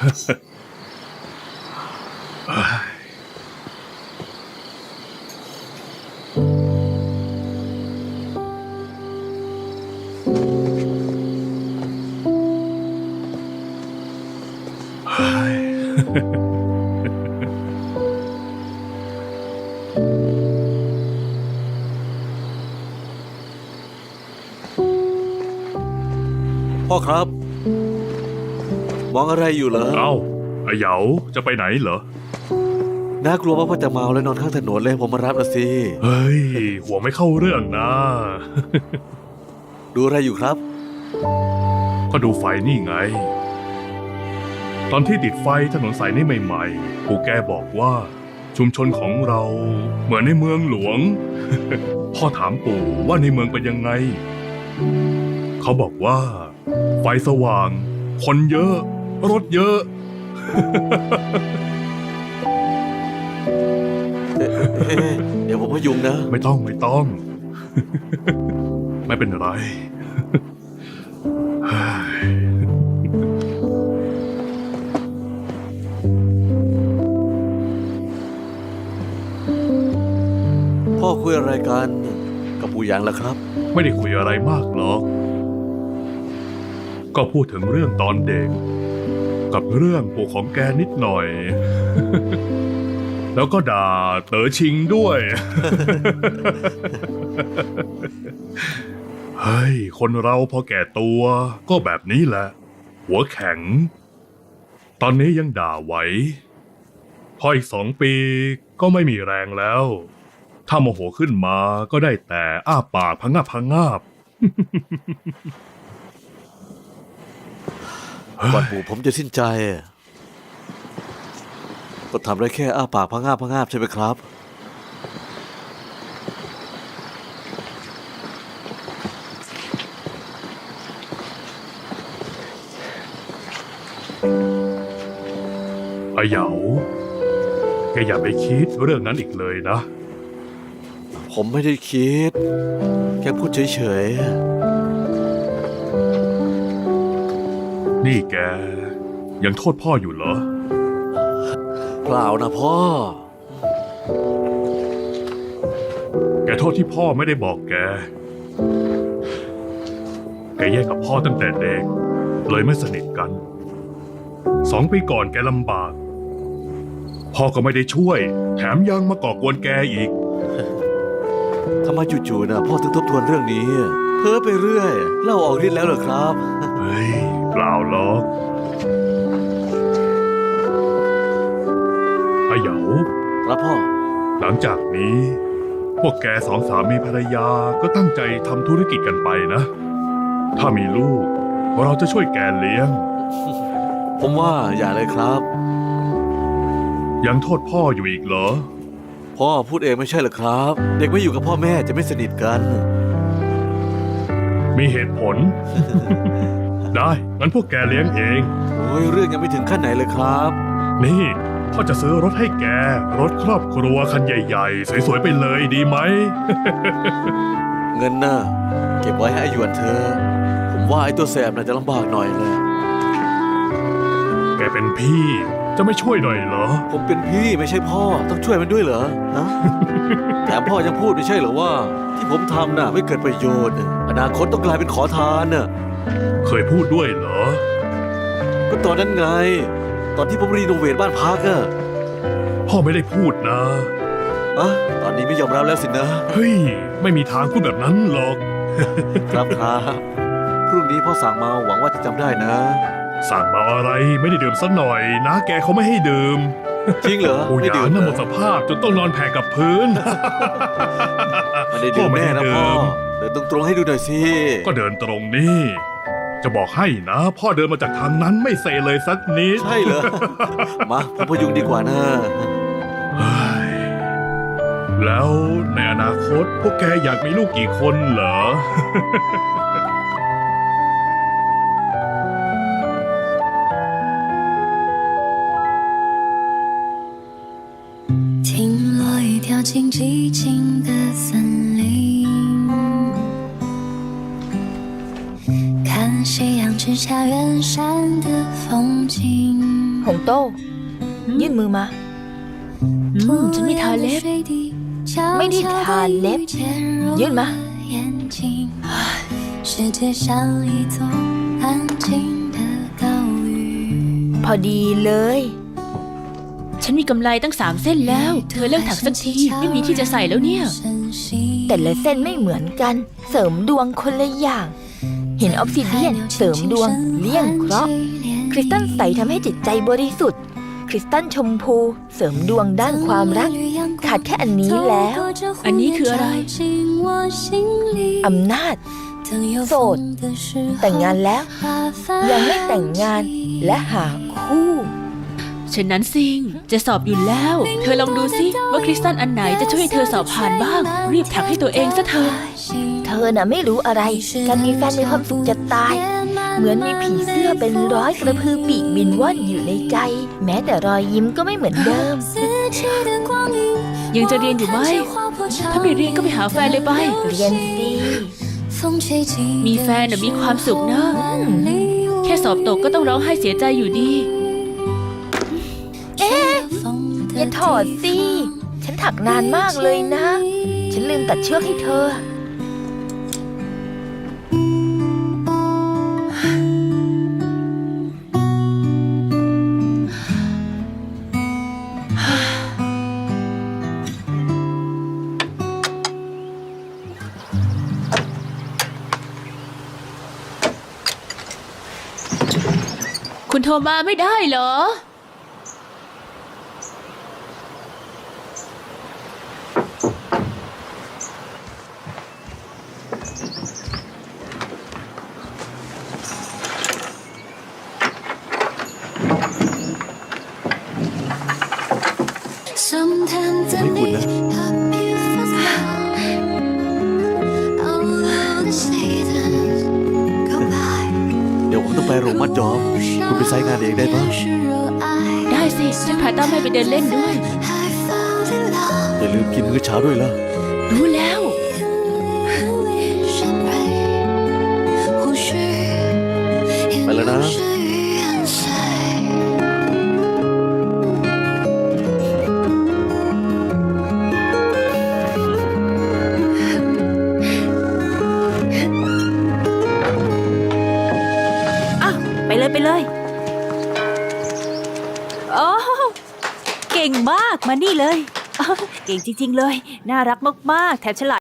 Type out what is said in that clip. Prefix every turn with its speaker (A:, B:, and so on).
A: พ่อครับ มองอะไรอยู่เหรอ
B: เอ้าไอ้เหยาจะไปไหนเหรอ
A: น่ากลัวว่าพ่อจะเมาแล้วนอนข้างถนนเลยผมมารับนะสิ
B: เฮ้ย หัวไม่เข้าเรื่องนะ
A: ดูอะไรอยู่ครับ
B: ก็ดูไฟนี่ไง ตอนที่ติดไฟถนนสายนี้ใหม่ๆปู่แกบอกว่าชุมชนของเราเหมือนในเมืองหลวง พ่อถามปู่ว่าในเมืองเป็นยังไง เขาบอกว่า ไฟสว่าง คนเยอะ รถเยอะ
A: เอ๊ะเอ๊ะเดี๋ยวผมพยุงนะ
B: ไม่ต้องไม่ต้อง ไม่เป็นไรเฮ้ย
A: พ่อคุยอะไรกันกับปู่หยางล่ะครับ
B: ไม่ได้คุยอะไรมากหรอก ก็พูดถึงเรื่องตอนเด็ก กับเรื่องปู่ของแกนิดหน่อย แล้วก็ด่าเต๋อชิงด้วย เฮ้ย คนเราพอแก่ตัวก็แบบนี้แหละ หัวแข็ง ตอนนี้ยังด่าไหวพออีกสองปีก็ไม่มีแรงแล้ว ถ้าโมโหขึ้นมาก็ได้แต่อ้าปากพังงาบพังงาบ
A: ก่อนปู่ผมจะสิ้นใจ ก็ทำได้แค่อ้าปากพะงาบพะงาบใช่ไหมครับ
B: ไอ้เหยาแกอย่าไปคิดเรื่องนั้นอีกเลยนะ
A: ผมไม่ได้คิด แค่พูดเฉย
B: นี่แก ยังโทษพ่ออยู่เหรอ
A: ๆเปล่านะพ่อ
B: แกโทษที่พ่อไม่ได้บอกแก แกแยกกับพ่อตั้งแต่เด็ก เลยไม่สนิทกัน สองปีก่อนแกลำบาก พ่อก็ไม่ได้ช่วย แถมยังมาก่อกวนแกอีก
A: ทำไมจู่ๆนะพ่อถึงทบทวนเรื่องนี้ เพ้อไปเรื่อยเล่าออกฤทธิ์แล้วเหรอครับ
B: เฮ้ยเปล่าหรอกไอ้เหยา
A: ครับพ่อ
B: หลังจากนี้ พวกแกสองสามีภรรยาก็ตั้งใจทำธุรกิจกันไปนะ ถ้ามีลูก เราจะช่วยแกเลี้ยง
A: ผมว่าอย่าเลยครับ
B: ยังโทษพ่ออยู่อีกเหรอ
A: พ่อพูดเองไม่ใช่เหรอครับ เด็กไม่อยู่กับพ่อแม่จะไม่สนิทกัน
B: มีเหตุผล ได้ งั้นพวกแกเลี้ยงเอง
A: โอ้ยเรื่องยังไม่ถึงขั้นไหนเลยครับ
B: นี่พ่อจะซื้อรถให้แก รถครอบครัวคันใหญ่ ๆ สวย ๆ ไปเลยดีไหม
A: เงินน่ะเก็บไว้ให้อาหยวนเธอ ผมว่าไอ้ตัวแสบน่าจะลำบากหน่อยเลย
B: แกเป็นพี่ จะไม่ช่วยหน่อยเหรอ
A: ผมเป็นพี่ไม่ใช่พ่อต้องช่วยมันด้วยเหรอฮะแถมพ่อยังพูดไม่ใช่เหรอว่า ที่ผมทำน่ะไม่เกิดประโยชน์อนาคตต้องกลายเป็นขอทานน่ะ
B: เคยพูดด้วยเหรอ
A: ก็ตอนนั้นไง ตอนที่ผมรีโนเวทบ้านพักอะ
B: พ่อไม่ได้พูดนะ
A: อะตอนนี้ไม่ยอมรับแล้วสินะ
B: เฮ้ย ไม่มีทางพูดแบบนั้นหรอก
A: ครับครับพรุ่งนี้พ่อสั่งมาหวังว่าจะจำได้นะ
B: สั่งมาอะไรไม่ได้ดื่มสักหน่อยนะแกเขาไม่ให้ดื่ม
A: จริงเหรอ
B: โอ้ย
A: ไม่
B: ยา
A: ดื่ม
B: น่ะ
A: เห
B: ห
A: ร
B: ม
A: อ
B: ดสภาพจนต้องนอนแผ่กับพื้น
A: ไม่ได้ดื่ม
B: พ่อไม่
A: แน่
B: ได้
A: นะ
B: ดื่
A: พ่อ
B: ม
A: เดินตรงๆให้ดูหน่อยสิ
B: ก็เดินตรงนี่ จะบอกให้นะ พ่อเดินมาจากทางนั้นไม่เซเลยสักนิด
A: ใช่เหรอ มาผมพยุงดีกว่านะ
B: เฮ้ยแล้วในอนาคตพวกแกอยากมีลูกกี่คนเหรอ
C: 看夕阳之 下远山的风景。
D: หงโต้ ยื่นมือมา
E: อืมฉันไม่ทาเล็บ
D: ไม่ได้ทาเล็บ ยื่นมา
C: 眼睛，世界像一座安静的岛屿。
D: พอดีเลย
E: ฉันมีกำไรตั้งสามเส้นแล้ว เธอเลิกถักสักที ไม่มีที่จะใส่แล้วเนี่ย
D: แต่ละเส้นไม่เหมือนกัน เสริมดวงคนละอย่าง เห็นออฟซิเดียนเสริมดวง เลี่ยงเคราะห์คริสตัลใสทำให้จิตใจบริสุทธิ์ คริสตัลชมพู เสริมดวงด้านความรัก ขาดแค่อันนี้แล้ว
E: อันนี้คืออะไร
D: อำนาจ โสด แต่งงานแล้ว ยังไม่แต่งงานและหาคู่
E: ฉะนั้นซิงจะสอบอยู่แล้ว เธอลองดูสิว่าคริสตัลอันไหนจะช่วยให้เธอสอบผ่านบ้าง รีบถักให้ตัวเองซะเถอะ
D: เธอน่ะไม่รู้อะไร การมีแฟนมีความสุขจะตาย เหมือนมีผีเสื้อเป็นร้อยกระพือปีกบินว่อนอยู่ในใจ แม้แต่รอยยิ้มก็ไม่เหมือนเดิม
E: ยังจะเรียนอยู่ไหม ถ้าไม่เรียนก็ไปหาแฟนเลยไป
D: เรียนสิ
E: มีแฟนน่ะมีความสุขนะ แค่สอบตกก็ต้องร้องไห้เสียใจอยู่ดี
D: เอ๊ะอย่าถอดสิ ฉันถักนานมากเลยนะ ฉันลืมตัดเชือกให้เธอ
E: คุณโทรมาไม่ได้เหรอ
C: Sometimes I
A: Mấy cuốn
C: need
A: ไปโรงมัดจอมคุณไปไซต์งานเองได้ปะ
E: ได้สิฉันพาต้าแม่ไปเดินเล่นด้วย
C: I found in love.
A: อย่าลืมกินมื้อเช้าด้วยล่ะ
E: รู้แล้ว
F: มากมานี่เลย เก่งจริง ๆ เลย น่ารักมาก ๆ แถมฉลาด